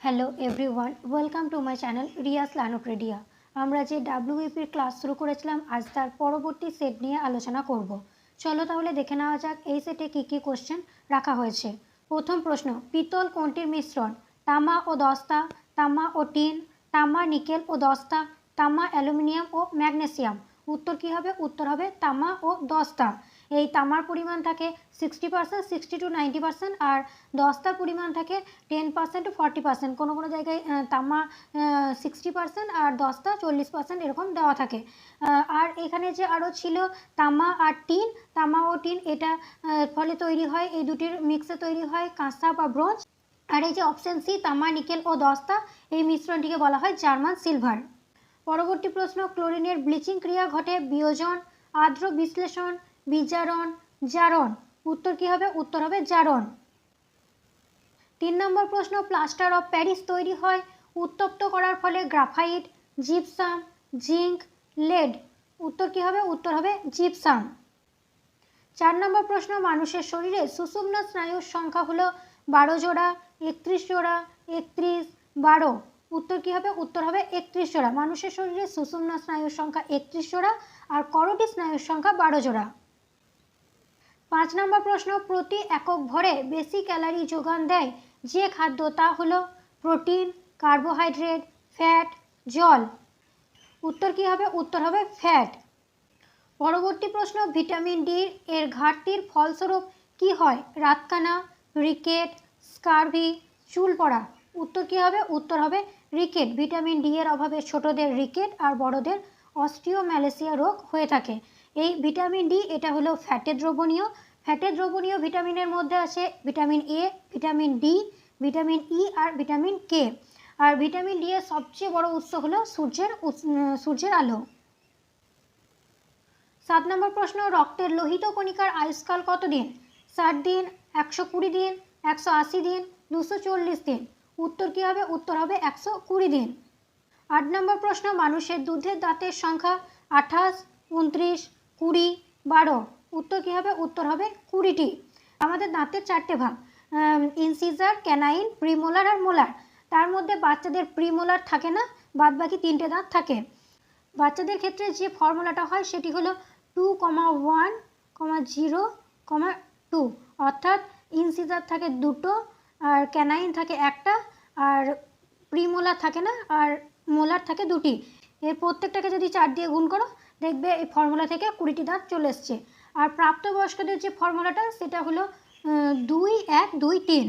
Hello everyone welcome to my channel Riya's লানোক্রেডিয়া আমরা যে ডাব্লিউইপির ক্লাস শুরু করেছিলাম, আজ তার পরবর্তী সেট নিয়ে আলোচনা করব। চলো তাহলে দেখে নেওয়া যাক এই সেটে কী কী কোশ্চেন রাখা হয়েছে। প্রথম প্রশ্ন, পিতল কোনটির মিশ্রণ? তামা ও দস্তা, তামা ও টিন, তামা, নিকেল ও দস্তা, তামা, অ্যালুমিনিয়াম ও ম্যাগনেসিয়াম। উত্তর কী হবে? উত্তর হবে তামা ও দস্তা। এই তামার পরিমাণ থাকে sixty percent sixty to ninety percent আর দস্তার পরিমাণ থাকে ten percent to forty percent কোনো কোনো জায়গায় তামা সিক্সটি পার্সেন্ট আর দস্তা চল্লিশ পার্সেন্ট এরকম দেওয়া থাকে। আর এখানে যে আরও ছিল তামা আর টিন, তামা ও টিন, এটা ফলে তৈরি হয়, এই দুটির মিক্সে তৈরি হয় কাঁসা বা ব্রোঞ্জ। আর এই যে অপশন সি, তামা, নিকেল ও দস্তা, এই মিশ্রণটিকে বলা হয় জার্মান সিলভার। পরবর্তী প্রশ্ন, ক্লোরিনের ব্লিচিং ক্রিয়া ঘটে বিয়োজন, আর্দ্র বিশ্লেষণ বিজারণ, জারণ। উত্তর কী হবে? উত্তর হবে জারণ। তিন নম্বর প্রশ্ন, প্লাস্টার অফ প্যারিস তৈরি হয়। উত্তপ্ত করার ফলে গ্রাফাইট, জিপসাম, জিঙ্ক, লেড। উত্তর কী হবে? উত্তর হবে জিপসাম। চার নম্বর প্রশ্ন, মানুষের শরীরে সুষুম্ন স্নায়ুর সংখ্যা হলো বারো জোড়া, একত্রিশ জোড়া, একত্রিশ, বারো। উত্তর কী হবে? উত্তর হবে একত্রিশ জোড়া। মানুষের শরীরে সুষুম্ন স্নায়ুর সংখ্যা একত্রিশ জোড়া আর করটি স্নায়ুর সংখ্যা বারো জোড়া। পাঁচ নম্বর প্রশ্ন, প্রতি একক ভরে বেশি ক্যালারি যোগান দেয় যে খাদ্য, তা হলো প্রোটিন, কার্বোহাইড্রেট, ফ্যাট, জল। উত্তর কী হবে? উত্তর হবে ফ্যাট। পরবর্তী প্রশ্ন, ভিটামিন ডি এর ঘাটতির ফলস্বরূপ কি হয়? রাতকানা, রিকেট, স্কারভি, চুল পড়া। উত্তর কী হবে? উত্তর হবে রিকেট। ভিটামিন ডি এর অভাবে ছোটদের রিকেট আর বড়দের অস্টিওম্যালেসিয়া রোগ হয়ে থাকে। এই ভিটামিন ডি, এটা হলো ফ্যাটে দ্রবণীয়। ফ্যাটে দ্রবণীয় ভিটামিনের মধ্যে আছে vitamin A, vitamin D, vitamin E R vitamin K. আর ভিটামিন ডি এর সবচেয়ে বড় উৎস হলো সূর্যের সূর্যের আলো। সাত নম্বর প্রশ্ন, রক্তের লোহিত কণিকার আয়ুষ্কাল কতদিন ষাট দিন, একশো কুড়ি দিন, একশো আশি দিন, দুশো চল্লিশ দিন। উত্তর কী হবে? উত্তর হবে একশো কুড়ি দিন। আট নম্বর প্রশ্ন, মানুষের দুধের দাঁতের সংখ্যা আঠাশ, উনত্রিশ কুড়ি, বারো। উত্তর কী হবে? উত্তর হবে কুড়িটি। আমাদের দাঁতের চারটে ভাগ। ইনসিজার ক্যানাইন প্রিমোলার আর মোলার তার মধ্যে বাচ্চাদের প্রিমোলার থাকে না বাদ বাকি তিনটে দাঁত থাকে। বাচ্চাদের ক্ষেত্রে যে ফর্মুলাটা হয়, সেটি হলো two comma one comma zero comma two অর্থাৎ ইনসিজার থাকে দুটো, আর ক্যানাইন থাকে একটা, আর প্রিমোলার থাকে না, আর মোলার থাকে দুটি। এর প্রত্যেকটাকে যদি চার দিয়ে গুণ করো দেখবে এই ফর্মুলা থেকে কুড়িটি দাঁত চলে এসছে। আর প্রাপ্তবয়স্কদের যে ফর্মুলাটা সেটা হলো দুই এক দুই তিন।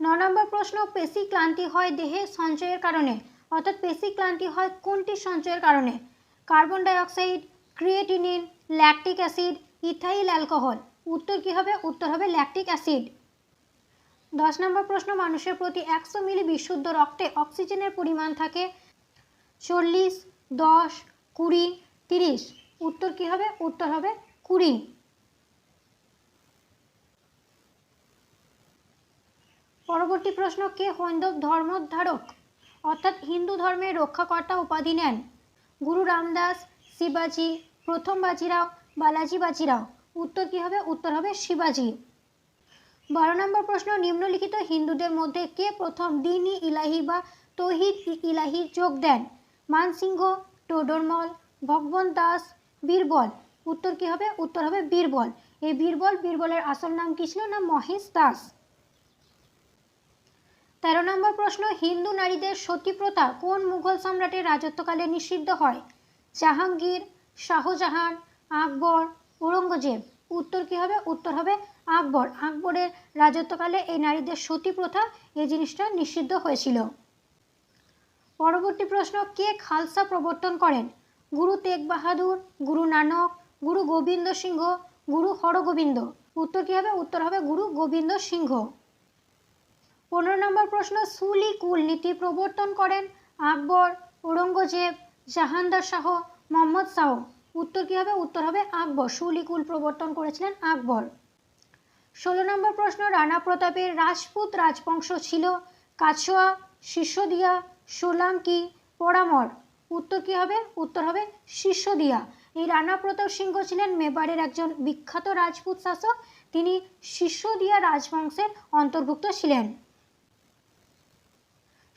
ন নম্বর প্রশ্ন, পেশি ক্লান্তি হয় দেহে সঞ্চয়ের কারণে, অর্থাৎ পেশি ক্লান্তি হয় কোনটি সঞ্চয়ের কারণে? Carbon dioxide, creatinine, lactic acid, ethyl alcohol. উত্তর কী হবে? উত্তর হবে ল্যাকটিক অ্যাসিড। দশ নম্বর প্রশ্ন, মানুষের প্রতি একশো মিলি বিশুদ্ধ রক্তে অক্সিজেনের পরিমাণ থাকে চল্লিশ, দশ কুড়ি, তিরিশ। উত্তর কী হবে? উত্তর হবে কুড়ি। পরবর্তী প্রশ্ন, কে হৈন্দব ধর্মধারক অর্থাৎ হিন্দু ধর্মের রক্ষাকর্তা উপাধি নেন। গুরু রামদাস, শিবাজি, প্রথম বাজিরাও, বালাজি বাজিরাও। উত্তর কী হবে? উত্তর হবে শিবাজি। বারো নম্বর প্রশ্ন, নিম্নলিখিত হিন্দুদের মধ্যে কে প্রথম দিনই ইলাহি বা তহিদ ইলাহি যোগ দেন? মানসিংহ টোডরমল ভগবন দাস, বীরবল। উত্তর কী হবে? উত্তর হবে বীরবল। এই বীরবল, বীরবলের আসল নাম কী ছিল? না, মহেশ দাস। তেরো নম্বর প্রশ্ন, হিন্দু নারীদের সতী প্রথা কোন মুঘল সম্রাটের রাজত্বকালে নিষিদ্ধ হয়? জাহাঙ্গীর, শাহজাহান, আকবর, ঔরঙ্গজেব। উত্তর কী হবে? উত্তর হবে আকবর। আকবরের রাজত্বকালে এই নারীদের সতী প্রথা এই জিনিসটা নিষিদ্ধ হয়েছিল। পরবর্তী প্রশ্ন, কে খালসা প্রবর্তন করেন? গুরু তেগ বাহাদুর, গুরু নানক, গুরু গোবিন্দ সিংহ, গুরু হরগোবিন্দ। উত্তর কী হবে? উত্তর হবে গুরু গোবিন্দ সিংহ। পনেরো নম্বর প্রশ্ন, সুলি কুল নীতি প্রবর্তন করেন আকবর, ঔরঙ্গজেব, জাহানদার শাহ, মোহাম্মদ শাহ। উত্তর কী হবে? উত্তর হবে আকবর। সুলিকুল প্রবর্তন করেছিলেন আকবর। ষোলো নম্বর প্রশ্ন, রানা প্রতাপের রাজপুত রাজবংশ ছিল কাছোয়া, শিষ্যদিয়া সোলাঙ্কি পরামর উত্তর কী হবে? উত্তর হবে শিষ্যদিয়া। এই রানা প্রতাপ সিংহ ছিলেন মেবারের একজন বিখ্যাত রাজপুত শাসক। তিনি শিষ্যদিয়া রাজবংশের অন্তর্ভুক্ত ছিলেন।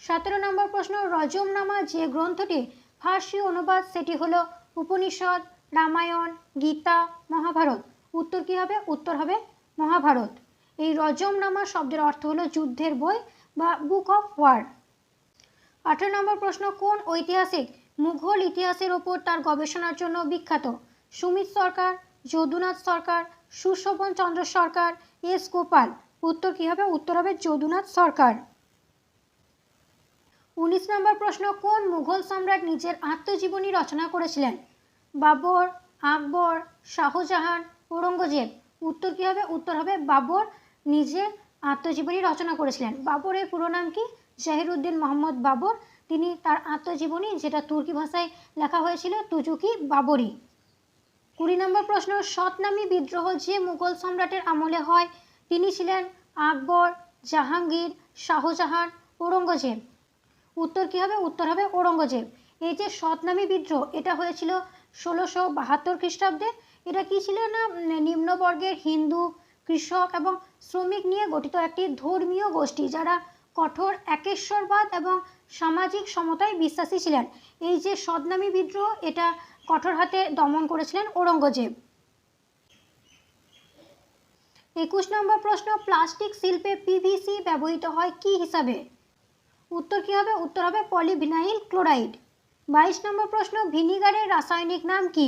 সতেরো নম্বর প্রশ্ন, রজমনামা যে গ্রন্থটি ফার্সি অনুবাদ, সেটি হলো উপনিষদ, রামায়ণ, গীতা, মহাভারত। উত্তর কি হবে? উত্তর হবে মহাভারত। এই রজমনামা শব্দের অর্থ হলো যুদ্ধের বই বা বুক অফ ওয়ার আঠেরো নম্বর প্রশ্ন, কোন ঐতিহাসিক মুঘল ইতিহাসের ওপর তার গবেষণার জন্য বিখ্যাত? সুমিত সরকার, যদুনাথ সরকার, সুশোভন চন্দ্র সরকার, এস গোপাল। উত্তর কি হবে? উত্তর হবে যদুনাথ সরকার। উনিশ নম্বর প্রশ্ন, কোন মুঘল সম্রাট নিজের আত্মজীবনী রচনা করেছিলেন? বাবর, আকবর, শাহজাহান, ঔরঙ্গজেব। উত্তর কি হবে? উত্তর হবে বাবর নিজে আত্মজীবনী রচনা করেছিলেন। বাবরের পুরো নাম কি? জাহিরুদ্দিন মোহাম্মদ বাবর। তিনি তার আত্মজীবনী, যেটা তুর্কি ভাষায় লেখা হয়েছিল, তুজুকি বাবরি। কুড়ি নম্বর প্রশ্ন সতনামী বিদ্রোহ যে মুঘল সম্রাটের আমলে হয়, তিনি ছিলেন আকবর, জাহাঙ্গীর, শাহজাহান, ঔরঙ্গজেব। উত্তর কী হবে? উত্তর হবে ঔরঙ্গজেব। এই যে সতনামী বিদ্রোহ, এটা হয়েছিল ষোলোশো বাহাত্তর খ্রিস্টাব্দে। এটা কি ছিল না? নিম্নবর্গের হিন্দু, কৃষক এবং শ্রমিক নিয়ে গঠিত একটি ধর্মীয় গোষ্ঠী, যারা কঠোর, একেশ্বরবাদ এবং সামাজিক সমতায় বিশ্বাসী ছিলেন। এই যে সদনামী বিদ্রোহ, এটা কঠোর হাতে দমন করেছিলেন ঔরঙ্গজেব। একুশ নম্বর প্রশ্ন, প্লাস্টিক শিল্পে পিভিসি ব্যবহৃত হয় কি হিসাবে? উত্তর কি হবে? উত্তর হবে পলিভিনাইল ক্লোরাইড। বাইশ নম্বর প্রশ্ন, ভিনিগারের রাসায়নিক নাম কি?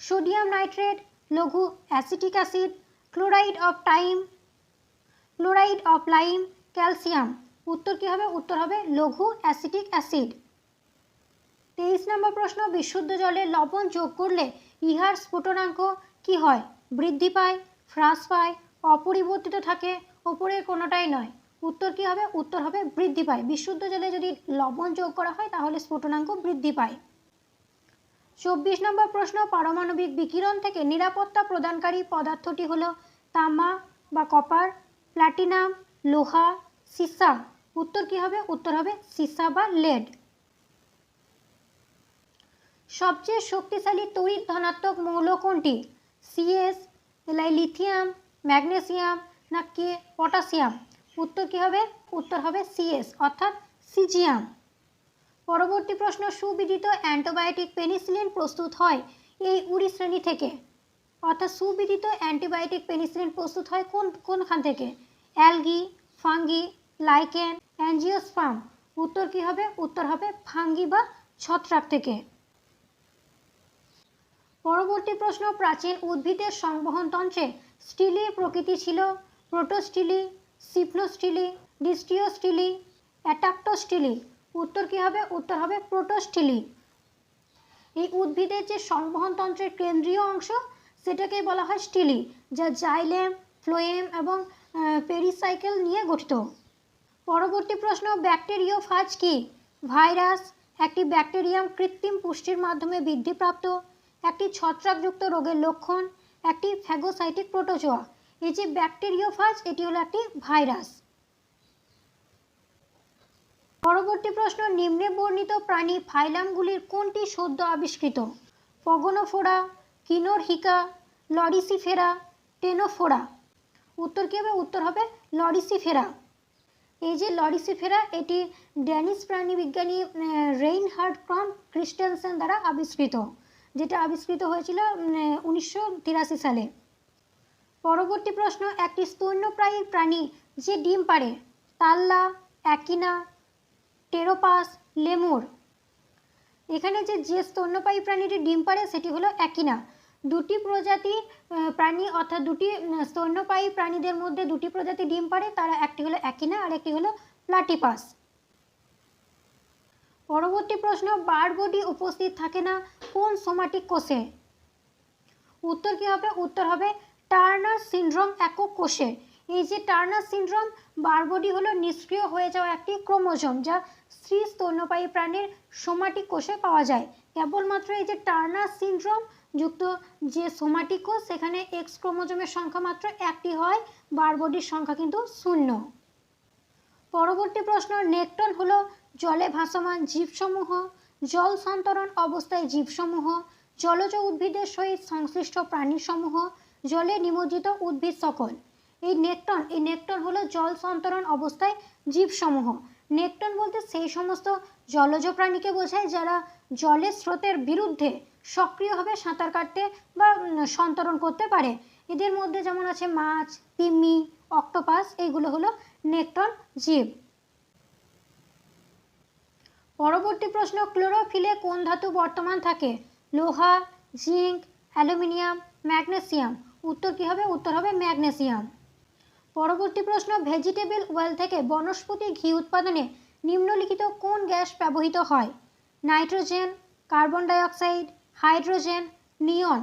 সোডিয়াম নাইট্রেট, লঘু acetic acid, chloride of time, chloride of lime, calcium. উত্তর কি হবে? উত্তর হবে লঘু অ্যাসিটিক অ্যাসিড। তেইশ নম্বর প্রশ্ন, বিশুদ্ধ জলে লবণ যোগ করলে ইহার স্ফুটনাঙ্ক কি হয়? বৃদ্ধি পায়, হ্রাস পায়, অপরিবর্তিত থাকে, ওপরের কোনোটাই নয়। উত্তর কি হবে? উত্তর হবে বৃদ্ধি পায়। বিশুদ্ধ জলে যদি লবণ যোগ করা হয়, তাহলে স্ফুটনাঙ্ক বৃদ্ধি পায়। চব্বিশ নম্বর প্রশ্ন, পারমাণবিক বিকিরণ থেকে নিরাপত্তা প্রদানকারী পদার্থটি হলো তামা বা কপার, প্লাটিনাম, লোহা, সিসা। উত্তর কি হবে? উত্তর হবে সিসা বা লেড। সবচেয়ে শক্তিশালী তড়িৎ ধনাত্মক মৌল কোনটি? সিএস এলাই লিথিয়াম, ম্যাগনেসিয়াম না কে পটাশিয়াম? উত্তর কি হবে? উত্তর হবে সিএস অর্থাৎ সিজিয়াম। পরবর্তী প্রশ্ন, সুবিদিত অ্যান্টিবায়োটিক পেনিসিলিন প্রস্তুত হয় এই উড়ি শ্রেণি থেকে? অর্থাৎ সুবিদিত অ্যান্টিবায়োটিক পেনিসিলিন প্রস্তুত হয় কোন, কোনখান থেকে? অ্যালগি, ফাঙ্গি লাইকেন অ্যাঞ্জিওস্পাম উত্তর কি হবে? উত্তর হবে ফাঙ্গি বা ছত্রাক থেকে। পরবর্তী প্রশ্ন, প্রাচীন উদ্ভিদের সংবহন তন্ত্রে স্টিলের প্রকৃতি ছিল। প্রোটোস্টিলি, সিপনোস্টিলি, ডিস্টিওস্টিলি অ্যাটাক্টোস্টিলি উত্তর কি হবে? উত্তর হবে প্রোটোস্টিলি। এই উদ্ভিদের যে সংবহন তন্ত্রের কেন্দ্রীয় অংশ, সেটাকেই বলা হয় স্টিলি, যা জাইলেম, ফ্লোয়েম এবং পেরিসাইকেল নিয়ে গঠিত। পরবর্তী প্রশ্ন ব্যাকটেরিওফাজ কি? ভাইরাস একটি ব্যাকটেরিয়াম কৃত্রিম পুষ্টির মাধ্যমে বৃদ্ধিপ্রাপ্ত, একটি ছত্রাকযুক্ত রোগের লক্ষণ, একটি ফ্যাগোসাইটিক প্রোটোজোয়া। এই যে ব্যাকটেরিওফাজ এটি হলো একটি ভাইরাস। পরবর্তী প্রশ্ন, নিম্নে বর্ণিত প্রাণী ফাইলামগুলির কোনটি সদ্য আবিষ্কৃত? পগনোফোরা, কিনোরহিকা, লরিসিফেরা, টেনোফোরা। উত্তর কী হবে? উত্তর হবে লরিসিফেরা। এই যে লরিসিফেরা, এটি ড্যানিশ প্রাণী বিজ্ঞানী রেইনহার্ড ক্রম ক্রিস্টেনসেন দ্বারা আবিষ্কৃত, যেটা আবিষ্কৃত হয়েছিল উনিশশো তিরাশি সালে। পরবর্তী প্রশ্ন, একটি স্তন্যপ্রায়ী প্রাণী যে ডিম পারে তাল্লা, অ্যাকিনা, টেরোপাস, লেমুর। এখানে যে যে স্তন্যপায়ী প্রাণীটি ডিম পারে সেটি হলো অ্যাকিনা। দুটি প্রজাতি প্রাণী অর্থাৎ দুটি স্তন্যপায়ী প্রাণীদের মধ্যে দুটি প্রজাতি ডিম পারে তারা একটি হলো অ্যাকিনা আর একটি হলো প্লাটিপাস। পরবর্তী প্রশ্ন বারবডি উপস্থিত থাকে না কোন সোমাটিক কোষে? উত্তর কি হবে? উত্তর হবে টার্নার সিন্ড্রোম একক কোষে। এই যে টার্নার সিনড্রোম বারবডি হলো নিষ্ক্রিয় হয়ে যাওয়া একটি ক্রোমোজোম যা স্ত্রী স্তন্যপায়ী প্রাণীর সোমাটিক কোষে পাওয়া যায়। কেবলমাত্র এই যে টার্নার সিনড্রোম যুক্ত যে সোমাটিক, সেখানে এক্স ক্রোমোজোমের সংখ্যা মাত্র একটি হয় বারবডির সংখ্যা কিন্তু শূন্য। পরবর্তী প্রশ্ন, নেকটন হলো জলে ভাসমান জীবসমূহ, জল সন্তরণ অবস্থায় জীবসমূহ, জলজ উদ্ভিদের সহিত সংশ্লিষ্ট প্রাণীসমূহ, জলে নিমজ্জিত উদ্ভিদ সকল। এই নেকটন এই নেকটন হলো জল সন্তরণ অবস্থায় জীবসমূহ। নেকটন বলতে সেই সমস্ত জলজ প্রাণীকে বোঝায় যারা জলের স্রোতের বিরুদ্ধে সক্রিয়ভাবে সাঁতার কাটতে বা সন্তরণ করতে পারে। এদের মধ্যে যেমন আছে মাছ, তিমি, অক্টোপাস এইগুলো হলো নেকটন জীব। পরবর্তী প্রশ্ন, ক্লোরোফিলে কোন ধাতু বর্তমান থাকে? লোহা, জিঙ্ক, অ্যালুমিনিয়াম, ম্যাগনেসিয়াম। উত্তর কী হবে? উত্তর হবে ম্যাগনেসিয়াম। পরবর্তী প্রশ্ন, ভেজিটেবল ওয়েল থেকে বনস্পতি ঘি উৎপাদনে নিম্নলিখিত কোন গ্যাস ব্যবহৃত হয়? Nitrogen, carbon dioxide hydrogen, neon.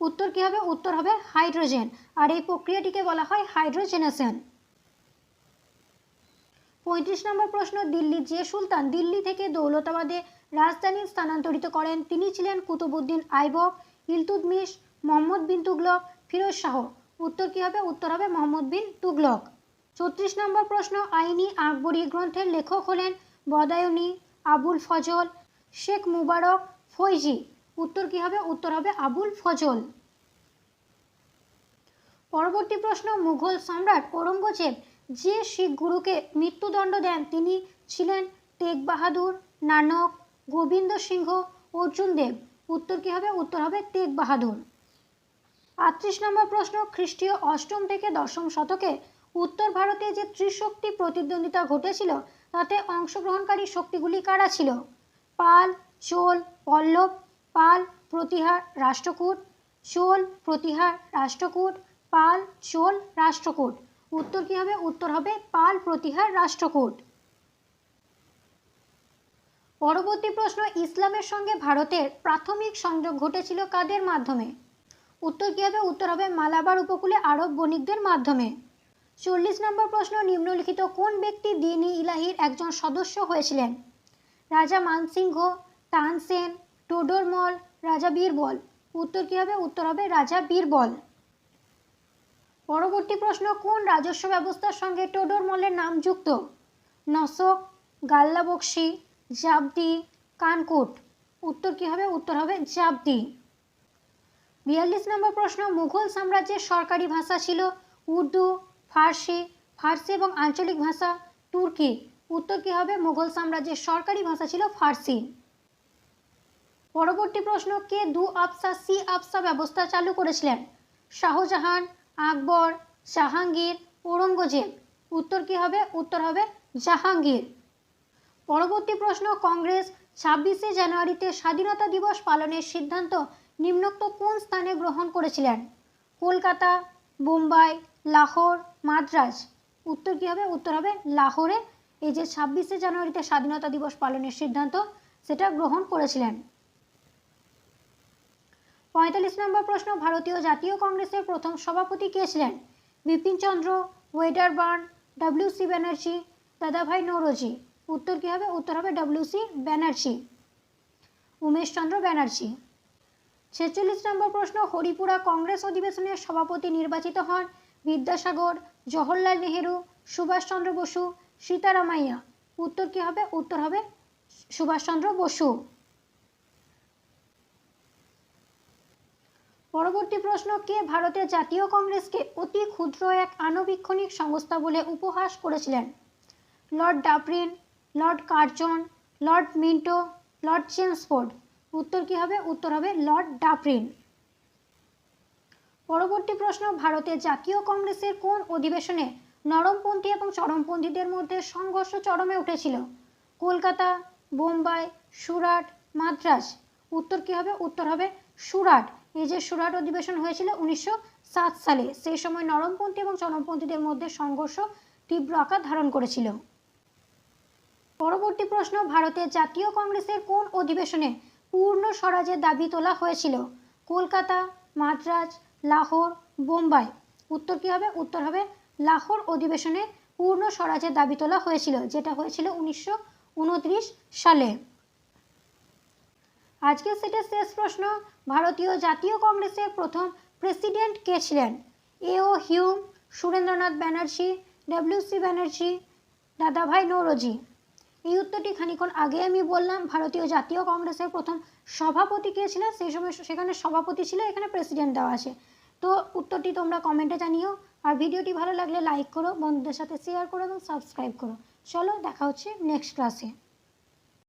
উত্তর কী হবে? উত্তর হবে হাইড্রোজেন। আর এই প্রক্রিয়াটিকে বলা হয় হাইড্রোজেনেশন। পঁয়ত্রিশ নম্বর প্রশ্ন, দিল্লির যে সুলতান দিল্লি থেকে দৌলতাবাদে রাজধানী স্থানান্তরিত করেন, তিনি ছিলেন কুতুবুদ্দিন আইবক ইলতুৎমিশ মোহাম্মদ বিন তুগলক, ফিরোজ শাহ। উত্তর কী হবে? উত্তর হবে মোহাম্মদ বিন তুগলক। চৌত্রিশ নম্বর প্রশ্ন, আইনি আকবরী গ্রন্থের লেখক হলেন বদায়নী আবুল ফজল, শেখ মুবারক, ফৈজি। উত্তর কী হবে? উত্তর হবে আবুল ফজল। পরবর্তী প্রশ্ন, মুঘল সম্রাট ঔরঙ্গজেব যে শিখ গুরুকে মৃত্যুদণ্ড দেন, তিনি ছিলেন তেগ বাহাদুর নানক, গোবিন্দ সিংহ, অর্জুন দেব। উত্তর কী হবে? উত্তর হবে তেগ বাহাদুর আটত্রিশ নম্বর প্রশ্ন, খ্রিস্টীয় অষ্টম থেকে দশম শতকে উত্তর ভারতে যে ত্রিশক্তি প্রতিদ্বন্দ্বিতা ঘটেছিল, তাতে অংশগ্রহণকারী শক্তিগুলি কারা ছিল? পাল, চোল, পল্লব পাল প্রতিহার রাষ্ট্রকূট চোল প্রতিহার রাষ্ট্রকূট, পাল চোল রাষ্ট্রকূট। উত্তর কী হবে? উত্তর হবে পাল প্রতিহার রাষ্ট্রকূট। পরবর্তী প্রশ্ন, ইসলামের সঙ্গে ভারতের প্রাথমিক সংযোগ ঘটেছিল কাদের মাধ্যমে? উত্তর কী হবে? উত্তর হবে মালাবার উপকূলে আরব বণিকদের মাধ্যমে। চল্লিশ নম্বর প্রশ্ন, নিম্নলিখিত কোন ব্যক্তি দিন ইলাহির একজন সদস্য হয়েছিলেন? রাজা মানসিংহ, তানসেন টোডরমল রাজা বীরবল উত্তর কী হবে? উত্তর হবে রাজা বীরবল পরবর্তী প্রশ্ন, কোন রাজস্ব ব্যবস্থার সঙ্গে টোডরমলের নাম যুক্ত? নসক, গাল্লাবক্সি, জাবদি, কানকোট। উত্তর কী হবে? উত্তর হবে জাবদি। বিয়াল্লিশ নম্বর প্রশ্ন, মুঘল সাম্রাজ্যের সরকারি ভাষা ছিল উর্দু, ফার্সি ফার্সি এবং আঞ্চলিক ভাষা তুর্কি। উত্তর কী হবে? মুঘল সাম্রাজ্যের সরকারি ভাষা ছিল ফার্সি। পরবর্তী প্রশ্ন, কে দু আফসা, সি আফসা ব্যবস্থা চালু করেছিলেন? শাহজাহান, আকবর, জাহাঙ্গীর, ঔরঙ্গজেব। উত্তর কী হবে? উত্তর হবে জাহাঙ্গীর। পরবর্তী প্রশ্ন, কংগ্রেস ছাব্বিশে জানুয়ারিতে স্বাধীনতা দিবস পালনের সিদ্ধান্ত নিম্নোক্ত কোন স্থানে গ্রহণ করেছিলেন? কলকাতা বোম্বাই লাহোর, মাদ্রাজ। উত্তর কী হবে? উত্তর হবে লাহোরে। এই যে ছাব্বিশে জানুয়ারিতে স্বাধীনতা দিবস পালনের সিদ্ধান্ত, সেটা গ্রহণ করেছিলেন। পঁয়তাল্লিশ নম্বর প্রশ্ন, ভারতীয় জাতীয় কংগ্রেসের প্রথম সভাপতি কে ছিলেন? Bipin Bipinchandra Wedderburn W C Banerjee, Dadabhai Naoroji. উত্তর কী হবে? উত্তর হবে ডাব্লিউ সি ব্যানার্জি। উমেশচন্দ্র ব্যানার্জি। ছেচল্লিশ নম্বর প্রশ্ন, হরিপুরা কংগ্রেস অধিবেশনের সভাপতি নির্বাচিত হন বিদ্যাসাগর, জওহরলাল নেহেরু সুভাষচন্দ্র বসু, সীতারামাইয়া। উত্তর কী হবে? উত্তর হবে সুভাষচন্দ্র বসু। পরবর্তী প্রশ্ন, কে ভারতের জাতীয় কংগ্রেসকে অতি ক্ষুদ্র এক আণুবীক্ষণিক সংস্থা বলে উপহাস করেছিলেন? Lord Dufferin, lord Curzon, lord Minto, lord Chelmsford উত্তর কী হবে? উত্তর হবে লর্ড ডাবরিন। পরবর্তী প্রশ্ন, ভারতের জাতীয় কংগ্রেসের কোন অধিবেশনে নরমপন্থী এবং চরমপন্থীদের মধ্যে সংঘর্ষ চরমে উঠেছিল? কলকাতা, বোম্বাই, সুরাট, মাদ্রাজ। উত্তর কী হবে? উত্তর হবে সুরাট। এই যে সুরাট অধিবেশন হয়েছিল উনিশশো সাত সালে। সেই সময় নরমপন্থী এবং চরমপন্থীদের মধ্যে সংঘর্ষ তীব্র আকার ধারণ করেছিল। পরবর্তী প্রশ্ন, ভারতের জাতীয় কংগ্রেসের কোন অধিবেশনে পূর্ণ স্বরাজের দাবি তোলা হয়েছিল? কলকাতা, মাদ্রাজ, লাহোর, বোম্বাই। উত্তর কী হবে? উত্তর হবে লাহোর অধিবেশনে পূর্ণ স্বরাজের দাবি তোলা হয়েছিল, যেটা হয়েছিল উনিশশো উনত্রিশ সালে। আজকের সেটের শেষ প্রশ্ন। ভারতীয় জাতীয় কংগ্রেসের প্রথম প্রেসিডেন্ট কে ছিলেন? A O Hume, Surendranath Banerjee, W C Banerjee, Dadabhai Naoroji. এই উত্তরটি খানিক্ষণ আগে আমি বললাম, ভারতীয় জাতীয় কংগ্রেসের প্রথম সভাপতি কে ছিলেন? সেই সময় সেখানে সভাপতি ছিল, এখানে প্রেসিডেন্ট দেওয়া আছে। তো উত্তরটি তোমরা কমেন্টে জানিও। আর ভিডিওটি ভালো লাগলে লাইক করো, বন্ধুদের সাথে শেয়ার করো এবং সাবস্ক্রাইব করো। চলো, দেখা হচ্ছে নেক্সট ক্লাসে।